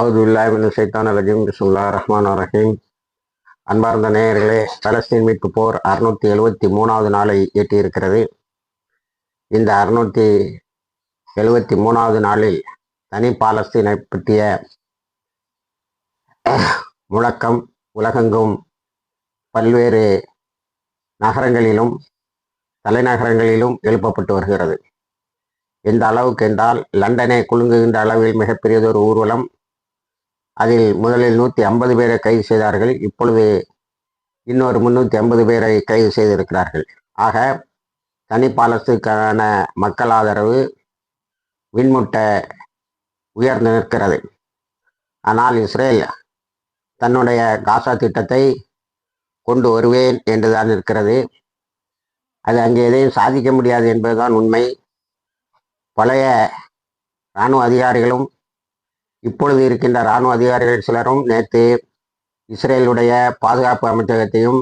அவுதுல்லாஹின் சைத்தான் அலஜிம் பிஸ்முல்லா ரஹ்மான் ரஹீம். அன்பார்ந்த நேயர்களே பலஸ்தீன் மீட்பு போர் அறுநூற்றி எழுவத்தி மூணாவது நாளை எட்டியிருக்கிறது. இந்த அறுநூற்றி எழுவத்தி மூணாவது நாளில் தனி பாலஸ்தீனை பற்றிய முழக்கம் உலகெங்கும் பல்வேறு நகரங்களிலும் தலைநகரங்களிலும் எழுப்பப்பட்டு வருகிறது. எந்த அளவுக்கு என்றால் லண்டனை குலுங்குகின்ற அளவில் மிகப்பெரியதொரு ஊர்வலம் அதில் முதலில் நூற்றி ஐம்பது பேரை கைது செய்தார்கள். இப்பொழுது இன்னொரு முன்னூற்றி ஐம்பது பேரை கைது செய்திருக்கிறார்கள். ஆக தனிப்பாலத்துக்கான மக்கள் ஆதரவு விண்முட்ட உயர்ந்து நிற்கிறது. ஆனால் இஸ்ரேல் தன்னுடைய காசா திட்டத்தை கொண்டு வருவேன் என்றுதான் இருக்கிறது அது அங்கே எதையும் சாதிக்க முடியாது என்பதுதான் உண்மை. பழைய இராணுவ அதிகாரிகளும் இப்பொழுது இருக்கின்ற இராணுவ அதிகாரிகள் சிலரும் நேற்று இஸ்ரேலுடைய பாதுகாப்பு அமைச்சகத்தையும்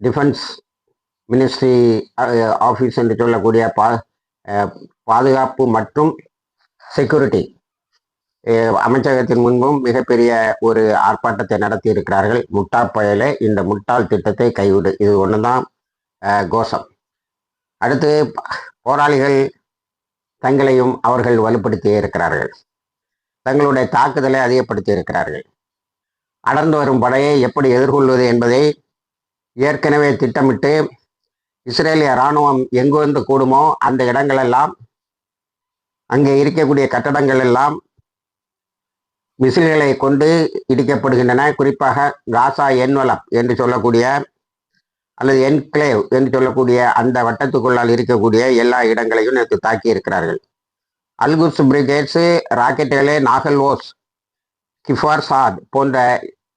டிஃபென்ஸ் மினிஸ்ட்ரி ஆஃபீஸ் என்று சொல்லக்கூடிய பா பாதுகாப்பு மற்றும் செக்யூரிட்டி அமைச்சகத்தின் முன்பும் மிகப்பெரிய ஒரு ஆர்ப்பாட்டத்தை நடத்தி இருக்கிறார்கள் முட்டா பயல இந்த முட்டாள் திட்டத்தை கைவிடு. இது ஒன்று தான் கோஷம். அடுத்து போராளிகள் தங்களையும் அவர்கள் வலுப்படுத்தியே இருக்கிறார்கள். தங்களுடைய தாக்குதலை அதிகப்படுத்தி இருக்கிறார்கள் அடர்ந்து வரும் படையை எப்படி எதிர்கொள்வது என்பதை ஏற்கனவே திட்டமிட்டு இஸ்ரேலிய இராணுவம் எங்கு வந்து கூடுமோ அந்த இடங்களெல்லாம் அங்கே இருக்கக்கூடிய கட்டடங்கள் எல்லாம் மிசில்களை கொண்டு இடிக்கப்படுகின்றன. குறிப்பாக காசா என்வலப் என்று சொல்லக்கூடிய அல்லது என்கிளேவ் என்று சொல்லக்கூடிய அந்த வட்டத்துக்குள்ளால் இருக்கக்கூடிய எல்லா இடங்களையும் நேற்று தாக்கி இருக்கிறார்கள் அல்குஸ் பிரிகேட்ஸு ராக்கெட்டுகளை நாகல்வோஸ் கிஃபார் சாத் போன்ற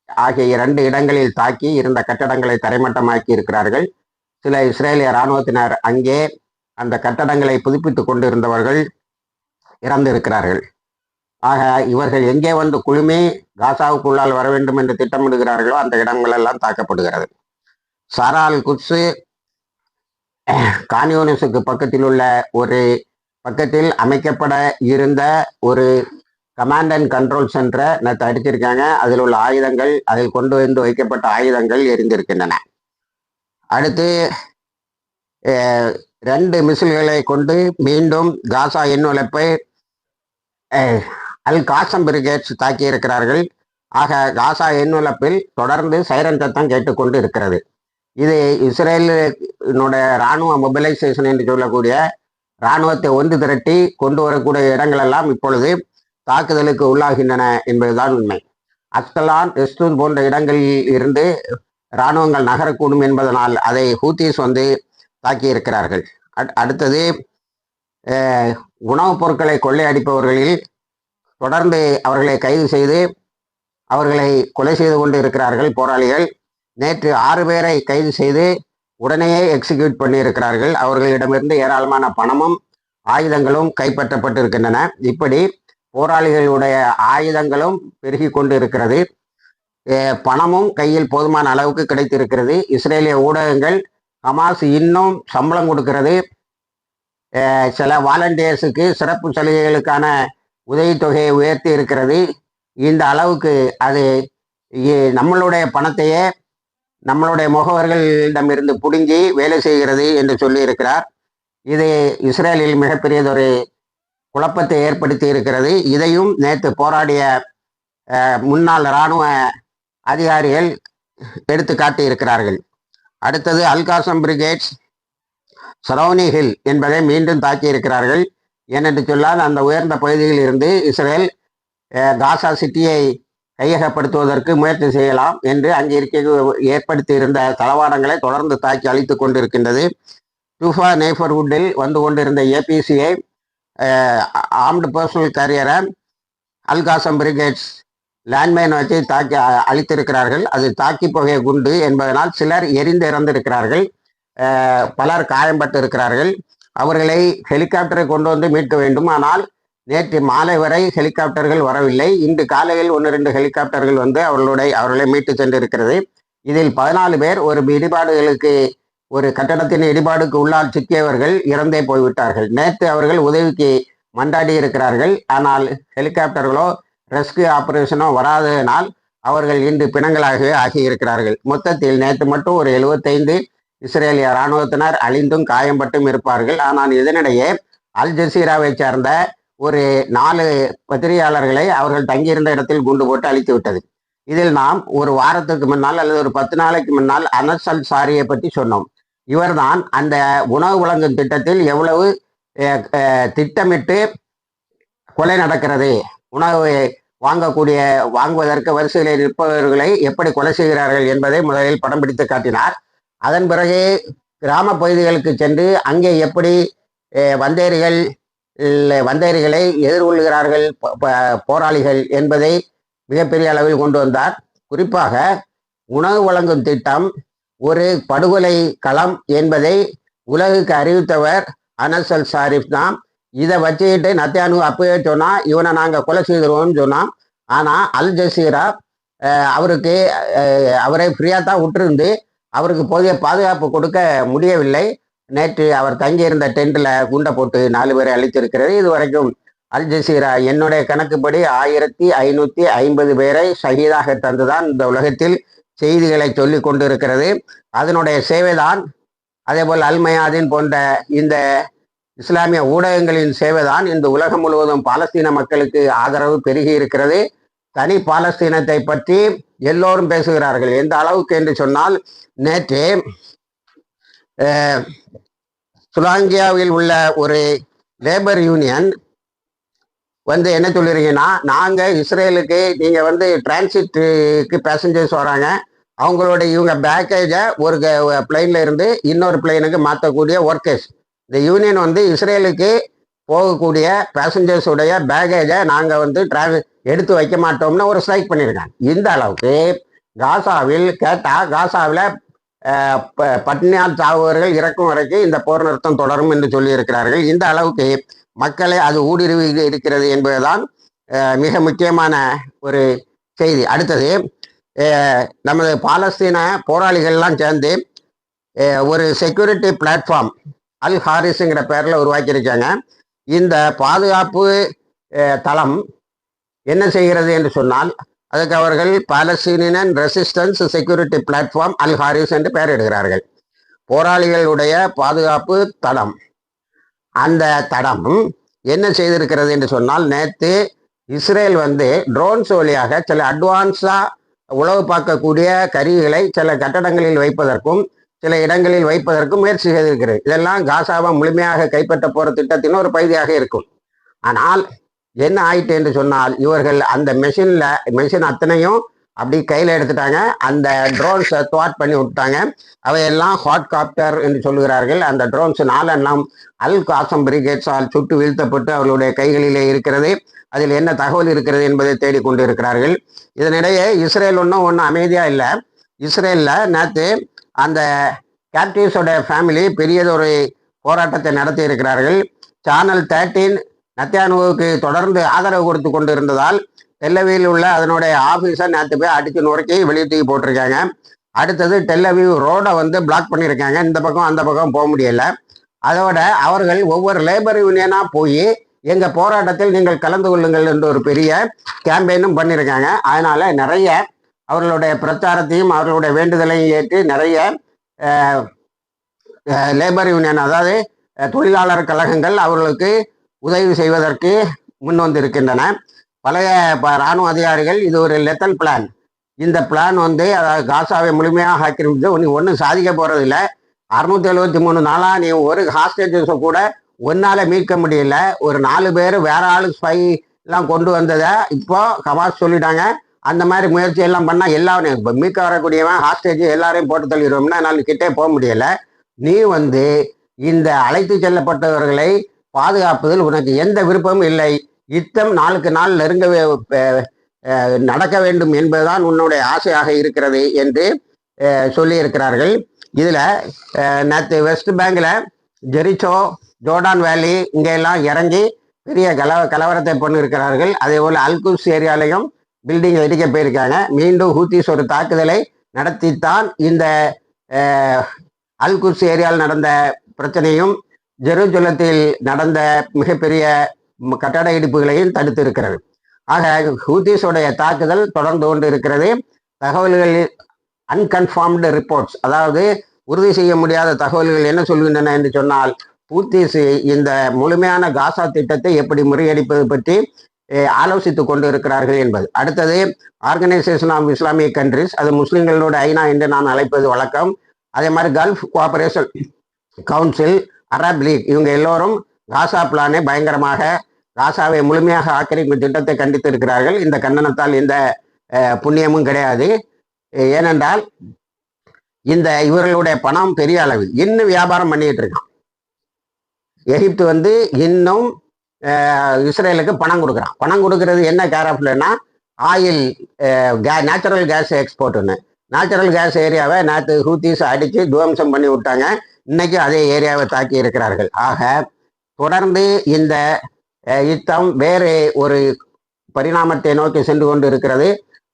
ஆகிய இரண்டு இடங்களில் தாக்கி இருந்த கட்டடங்களை தரைமட்டமாக்கி இருக்கிறார்கள். சில இஸ்ரேலிய இராணுவத்தினர் அங்கே அந்த கட்டடங்களை புதுப்பித்துக் கொண்டிருந்தவர்கள் இறந்திருக்கிறார்கள். ஆக இவர்கள் எங்கே வந்து குழுமி காசாவுக்குள்ளால் வர வேண்டும் என்று திட்டமிடுகிறார்களோ அந்த இடங்களெல்லாம் தாக்கப்படுகிறது. சாரால் குட்ஸு கான்யூனிஸுக்கு பக்கத்தில் உள்ள ஒரு பக்கத்தில் அமைக்கப்பட இருந்த ஒரு கமாண்ட் அண்ட் கண்ட்ரோல் சென்டரை நேற்று அடிச்சிருக்காங்க அதில் உள்ள ஆயுதங்கள் அதில் கொண்டு வந்து வைக்கப்பட்ட ஆயுதங்கள் எரிந்திருக்கின்றன. அடுத்து ரெண்டு மிசில்களை கொண்டு மீண்டும் காசா எண்ணுழைப்பை அல் காசம் பிரிகேட்ஸ் தாக்கி இருக்கிறார்கள் ஆக காசா எண்ணுழப்பில் தொடர்ந்து சைரன் சத்தம் கேட்டுக்கொண்டு இருக்கிறது. இது இஸ்ரேலினுடைய இராணுவ மொபிலைசேஷன் என்று சொல்லக்கூடிய இராணுவத்தை ஒன்று திரட்டி கொண்டு வரக்கூடிய இடங்களெல்லாம் இப்பொழுது தாக்குதலுக்கு உள்ளாகின்றன என்பதுதான் உண்மை. அஸ்கலான் எஸ்தூன் போன்ற இடங்களில் இருந்து இராணுவங்கள் நகரக்கூடும் என்பதனால் அதை ஹூத்தீஸ் வந்து தாக்கி இருக்கிறார்கள் அடுத்தது உணவுப் பொருட்களை கொள்ளையடிப்பவர்களில் தொடர்ந்து அவர்களை கைது செய்து அவர்களை கொலை செய்து கொண்டு இருக்கிறார்கள் போராளிகள். நேற்று ஆறு பேரை கைது செய்து உடனேயே எக்ஸிக்யூட் பண்ணியிருக்கிறார்கள். அவர்களிடமிருந்து ஏராளமான பணமும் ஆயுதங்களும் கைப்பற்றப்பட்டிருக்கின்றன. இப்படி போராளிகளுடைய ஆயுதங்களும் பெருகி கொண்டு இருக்கிறது பணமும் கையில் போதுமான அளவுக்கு கிடைத்திருக்கிறது. இஸ்ரேலிய ஊடகங்கள் ஹமாஸ் இன்னும் சம்பளம் கொடுக்கிறது. சில வாலண்டியர்ஸுக்கு சிறப்பு சலுகைகளுக்கான உதவித்தொகையை உயர்த்தி இருக்கிறது. இந்த அளவுக்கு அது நம்மளுடைய பணத்தையே நம்மளுடைய முகவர்களிடமிருந்து புடுங்கி வேலை செய்கிறது என்று சொல்லியிருக்கிறார். இது இஸ்ரேலில் மிகப்பெரியதொரு குழப்பத்தை ஏற்படுத்தி இருக்கிறது இதையும் நேற்று போராடிய முன்னாள் இராணுவ அதிகாரிகள் எடுத்து காட்டியிருக்கிறார்கள். அடுத்தது அல்காசம் பிரிகேட்ஸ் சரௌனி ஹில் என்பதை மீண்டும் தாக்கி இருக்கிறார்கள் ஏனென்று சொல்லால் அந்த உயர்ந்த பகுதியில் இருந்து இஸ்ரேல் காசா சிட்டியை கையகப்படுத்துவதற்கு முயற்சி செய்யலாம் என்று அங்கே இருக்க தளவாடங்களை தொடர்ந்து தாக்கி அழித்து கொண்டிருக்கின்றது. டூஃபா நெய்பர்வுட்டில் வந்து கொண்டிருந்த ஏபிசியை ஆர்ம்டு பர்சனல் கேரியரை அல்காசம் பிரிகேட்ஸ் லேண்ட்மைன் வச்சு தாக்கி அழித்திருக்கிறார்கள். அது தாக்கி புகைய குண்டு என்பதனால் சிலர் எரிந்து இறந்திருக்கிறார்கள். பலர் காயம்பட்டு இருக்கிறார்கள் அவர்களை ஹெலிகாப்டரை கொண்டு வந்து மீட்க வேண்டும். ஆனால் நேற்று மாலை வரை ஹெலிகாப்டர்கள் வரவில்லை. இன்று காலையில் ஒன்று ரெண்டு ஹெலிகாப்டர்கள் வந்து அவர்களுடைய அவர்களை மீட்டு சென்றிருக்கிறது. இதில் பதினாலு பேர் ஒரு இடிபாடுகளுக்கு ஒரு கட்டடத்தின் இடிபாடுக்கு உள்ளால் சிக்கியவர்கள் இறந்தே போய்விட்டார்கள். நேற்று அவர்கள் உதவிக்கு மண்டாடி இருக்கிறார்கள். ஆனால் ஹெலிகாப்டர்களோ ரெஸ்கியூ ஆபரேஷனோ வராததனால் அவர்கள் இன்று பிணங்களாகவே ஆகியிருக்கிறார்கள். மொத்தத்தில் நேற்று மட்டும் ஒரு எழுபத்தைந்து இஸ்ரேலிய இராணுவத்தினர் அழிந்தும் காயம்பட்டும் இருப்பார்கள். ஆனால் இதனிடையே அல் ஜசீராவை சேர்ந்த ஒரு நாலு பத்திரிகையாளர்களை அவர்கள் தங்கியிருந்த இடத்தில் குண்டு போட்டு அழித்து விட்டது. இதில் நாம் ஒரு வாரத்துக்கு முன்னால் அல்லது ஒரு பத்து நாளைக்கு முன்னால் அனஸ் அல் சாரியை பற்றி சொன்னோம். இவர்தான் அந்த உணவு வழங்கும் திட்டத்தில் எவ்வளவு திட்டமிட்டு கொலை நடக்கிறது உணவு வாங்கக்கூடிய வாங்குவதற்கு வரிசையில் நிற்பவர்களை எப்படி கொலை செய்கிறார்கள் என்பதை முதலில் படம் பிடித்து காட்டினார். அதன் பிறகு கிராம பகுதிகளுக்கு சென்று அங்கே எப்படி வந்தேரிகள் வந்தேரிகளை எதிர்கொள்கிறார்கள் போராளிகள் என்பதை மிகப்பெரிய அளவில் கொண்டு வந்தார். குறிப்பாக உணவு வழங்கும் திட்டம் ஒரு படுகொலை களம் என்பதை உலகுக்கு அறிவித்தவர் அனசல் அல் ஷாரிஃப் தான் இதை வச்சுக்கிட்டு நத்தியானு அப்பவே சொன்னால் இவனை நாங்கள் கொலை செய்திருவோம்னு சொன்னான். ஆனால் அல் ஜசீரா அவருக்கு அவரை ஃப்ரீயாக தான் விட்டுருந்து அவருக்கு போதிய பாதுகாப்பு கொடுக்க முடியவில்லை. நேற்று அவர் தங்கியிருந்த டென்ட்டில் குண்டை போட்டு நாலு பேரை அழித்திருக்கிறது இது வரைக்கும் அல் ஜசீரா என்னுடைய கணக்குப்படி ஆயிரத்தி ஐநூற்றி ஐம்பது பேரை ஷஹீதாக தந்துதான் இந்த உலகத்தில் செய்திகளை சொல்லி கொண்டிருக்கிறது. அதனுடைய சேவைதான் அதேபோல் அல்மயாதீன் போன்ற இந்த இஸ்லாமிய ஊடகங்களின் சேவைதான் இந்த உலகம் முழுவதும் பாலஸ்தீன மக்களுக்கு ஆதரவு பெருகி இருக்கிறது. தனி பாலஸ்தீனத்தை பற்றி எல்லோரும் பேசுகிறார்கள். எந்த அளவுக்கு என்று சொன்னால் நேற்று சுலாங்கியாவில் உள்ள ஒரு லேபர் யூனியன் வந்து என்ன சொல்லிருக்கீங்கன்னா நாங்கள் இஸ்ரேலுக்கு நீங்கள் வந்து டிரான்சிட்டுக்கு பேசஞ்சர்ஸ் வராங்க. அவங்களோட இவங்க பேக்கேஜை ஒரு பிளைன்ல இருந்து இன்னொரு பிளெயினுக்கு மாற்றக்கூடிய ஒர்க்கர்ஸ் இந்த யூனியன் வந்து இஸ்ரேலுக்கு போகக்கூடிய பேசஞ்சர்ஸ் உடைய பேகேஜை நாங்கள் வந்து டிராவல் எடுத்து வைக்க மாட்டோம்னு ஒரு ஸ்ட்ரைக் பண்ணியிருக்காங்க இந்த அளவுக்கு காசாவில் கேட்டால் காசாவில் பட்டினியால் சாவுவர்கள் இறக்கும் வரைக்கும் இந்த போர் நிறுத்தம் தொடரும் என்று சொல்லியிருக்கிறார்கள். இந்த அளவுக்கு மக்களை அது ஊடுருவி இருக்கிறது என்பதுதான் மிக முக்கியமான ஒரு செய்தி. அடுத்தது நமது பாலஸ்தீன போராளிகள்லாம் சேர்ந்து ஒரு செக்யூரிட்டி பிளாட்ஃபார்ம் அல் ஹாரிஸுங்கிற பேரில் உருவாக்கியிருக்காங்க. இந்த பாதுகாப்பு தளம் என்ன செய்கிறது என்று சொன்னால் அதுக்கு அவர்கள் பாலஸ்தீனியன் ரெசிஸ்டன்ஸ் செக்யூரிட்டி பிளாட்ஃபார்ம் அல் ஹாரிஸ் என்று பெயரிடுகிறார்கள். போராளிகளுடைய பாதுகாப்பு தடம். அந்த தடம் என்ன செய்திருக்கிறது என்று சொன்னால் நேற்று இஸ்ரேல் வந்து ட்ரோன்ஸ் வழியாக சில அட்வான்ஸாக உளவு பார்க்கக்கூடிய கருவிகளை சில கட்டடங்களில் வைப்பதற்கும் சில இடங்களில் வைப்பதற்கும் முயற்சி செய்திருக்கிறது. இதெல்லாம் காசாவை முழுமையாக கைப்பற்ற போகிற திட்டத்தின் ஒரு பகுதியாக இருக்கும். ஆனால் என்ன ஆயிட்டு என்று சொன்னால் இவர்கள் அந்த மெஷினில் மெஷின் அத்தனையும் அப்படி கையில் எடுத்துட்டாங்க. அந்த ட்ரோன்ஸை துவாட் பண்ணி விட்டாங்க அவையெல்லாம் ஹாட் காப்டர் என்று சொல்லுகிறார்கள். அந்த ட்ரோன்ஸ் நாலெண்ணம் அல் காசம் பிரிகேட்ஸால் சுட்டு வீழ்த்தப்பட்டு அவர்களுடைய கைகளிலே இருக்கிறது. அதில் என்ன தகவல் இருக்கிறது என்பதை தேடிக்கொண்டு இருக்கிறார்கள் இதனிடையே இஸ்ரேல் ஒன்றும் ஒன்றும் அமைதியாக இல்லை. இஸ்ரேலில் நேற்று அந்த கேப்டிவ்ஸோட ஃபேமிலி பெரியதொரு போராட்டத்தை நடத்தி இருக்கிறார்கள் சேனல் தேர்ட்டீன் நத்தியானுவுக்கு தொடர்ந்து ஆதரவு கொடுத்து கொண்டு இருந்ததால் டெல்லவியில் உள்ள அதனுடைய ஆஃபீஸை நேற்று போய் அடித்து நுரைக்கி வெளியே தூக்கி போட்டிருக்காங்க. அடுத்தது டெல்லவியூ ரோடை வந்து பிளாக் பண்ணியிருக்காங்க. இந்த பக்கம் அந்த பக்கம் போக முடியல. அதோட அவர்கள் ஒவ்வொரு லேபர் யூனியனாக போய் எங்கள் போராட்டத்தில் நீங்கள் கலந்து கொள்ளுங்கள் என்ற ஒரு பெரிய கேம்பெயினும் பண்ணியிருக்காங்க. அதனால் நிறைய அவர்களுடைய பிரச்சாரத்தையும் அவர்களுடைய வேண்டுதலையும் ஏற்று நிறைய லேபர் யூனியன் அதாவது தொழிலாளர் கழகங்கள் அவர்களுக்கு உதவி செய்வதற்கு முன் வந்திருக்கின்றன. பழைய ப- ராணுவ அதிகாரிகள் இது ஒரு லெத்தல் பிளான் இந்த பிளான் வந்து அதாவது காசாவை முழுமையாக ஆக்கிரமித்து நீ ஒன்றும் சாதிக்க இல்லை அறுநூத்தி எழுபத்தி மூணு நாளாக நீ ஒரு ஹாஸ்டேஜஸை கூட ஒன்னால் மீட்க முடியல. ஒரு நாலு பேர் வேற ஆளு ஸ்பை எல்லாம் கொண்டு வந்ததை இப்போ கமாஸ் சொல்லிட்டாங்க. அந்த மாதிரி முயற்சி எல்லாம் பண்ணால் எல்லாரும் இப்போ மீட்க வரக்கூடியவன் ஹாஸ்டேஜ் எல்லாரையும் போட்டு தள்ளிடுவோம்னா என்னால் கிட்டே போக முடியலை. நீ வந்து இந்த அழைத்து செல்லப்பட்டவர்களை பாதுகாப்பதில் உனக்கு எந்த விருப்பமும் இல்லை. யுத்தம் நாளுக்கு நாள் நெருங்கவே நடக்க வேண்டும் என்பதுதான் உன்னுடைய ஆசையாக இருக்கிறது என்று சொல்லியிருக்கிறார்கள். இதில் நேற்று வெஸ்ட் பேங்கில் ஜெரிச்சோ ஜோர்டான் வேலி இங்கே எல்லாம் இறங்கி பெரிய கலவ கலவரத்தை பண்ணியிருக்கிறார்கள். அதே போல் அல்குஸ் ஏரியாலையும் பில்டிங் இடிக்க போயிருக்காங்க. மீண்டும் ஹூத்திஸ் ஒரு தாக்குதலை நடத்தித்தான் இந்த அல்குஸ் ஏரியாவில் நடந்த பிரச்சனையும் ஜெருசலத்தில் நடந்த மிகப்பெரிய கட்டட இடிப்புகளையும் தடுத்து இருக்கிறது ஆக ஹூதிஸுடைய தாக்குதல் தொடர்ந்து கொண்டு இருக்கிறது தகவல்கள் அன்கன்ஃபார்ம்டு ரிப்போர்ட்ஸ் அதாவது உறுதி செய்ய முடியாத தகவல்கள் என்ன சொல்கின்றன என்று சொன்னால் ஹூத்திஸ் இந்த முழுமையான காசா திட்டத்தை எப்படி முறியடிப்பது பற்றி ஆலோசித்து கொண்டு இருக்கிறார்கள் என்பது. அடுத்தது ஆர்கனைசேஷன் ஆஃப் இஸ்லாமிக் கண்ட்ரிஸ் அது முஸ்லிம்களோட ஐநா என்று நான் அழைப்பது வழக்கம். அதே மாதிரி Gulf cooperation council Arab league. இவங்க எல்லோரும் காசா பிளானை பயங்கரமாக காசாவை முழுமையாக ஆக்கிரமிக்கும் திட்டத்தை கண்டித்து இருக்கிறார்கள் இந்த கண்டனத்தால் இந்த புண்ணியமும் கிடையாது. ஏனென்றால் இந்த இவர்களுடைய பணம் பெரிய அளவில் இன்னும் வியாபாரம் பண்ணிட்டு இருக்கான். எகிப்து வந்து இன்னும் இஸ்ரேலுக்கு பணம் கொடுக்குறான். பணம் கொடுக்கறது என்ன கேரப்லன்னா ஆயில் கே நேச்சுரல் கேஸ் எக்ஸ்போர்ட்டுன்னு நேச்சுரல் கேஸ் ஏரியாவை நேற்று ஹூத்திஸ் அடித்து துவம்சம் பண்ணி விட்டாங்க. இன்னைக்கு அதே ஏரியாவை தாக்கி இருக்கிறார்கள். ஆக தொடர்ந்து இந்த யுத்தம் வேறு ஒரு பரிணாமத்தை நோக்கி சென்று கொண்டு இருக்கிறது.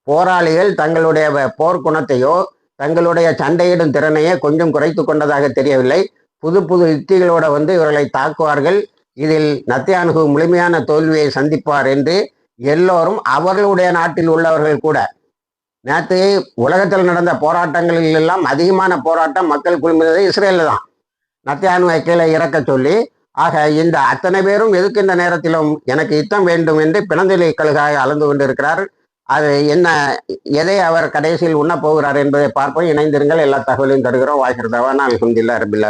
போராளிகள் தங்களுடைய போர்க்குணத்தையோ தங்களுடைய சண்டையிடும் திறனையோ கொஞ்சம் குறைத்து கொண்டதாக தெரியவில்லை. புது புது யுக்திகளோடு வந்து இவர்களை தாக்குவார்கள். இதில் நத்தியானுகு முழுமையான தோல்வியை சந்திப்பார் என்று எல்லோரும் அவர்களுடைய நாட்டில் உள்ளவர்கள் கூட நேற்று உலகத்தில் நடந்த போராட்டங்களில் எல்லாம் அதிகமான போராட்டம் மக்கள் குழுமினது இஸ்ரேலில் தான். நத்தியானுவை கீழே இறக்க சொல்லி ஆக இந்த அத்தனை பேரும் எதுக்கு இந்த நேரத்திலும் எனக்கு யுத்தம் வேண்டும் என்று பிணந்தொலி கழுகாக அளந்து கொண்டிருக்கிறார். அது என்ன எதை அவர் கடைசியில் உண்ண போகிறார் என்பதை பார்ப்போம். இணைந்திருங்கள் எல்லா தகவலையும் தருகிறோம். வாய்க்கிறதவா நான் அலமதுல்லா ரபில்லா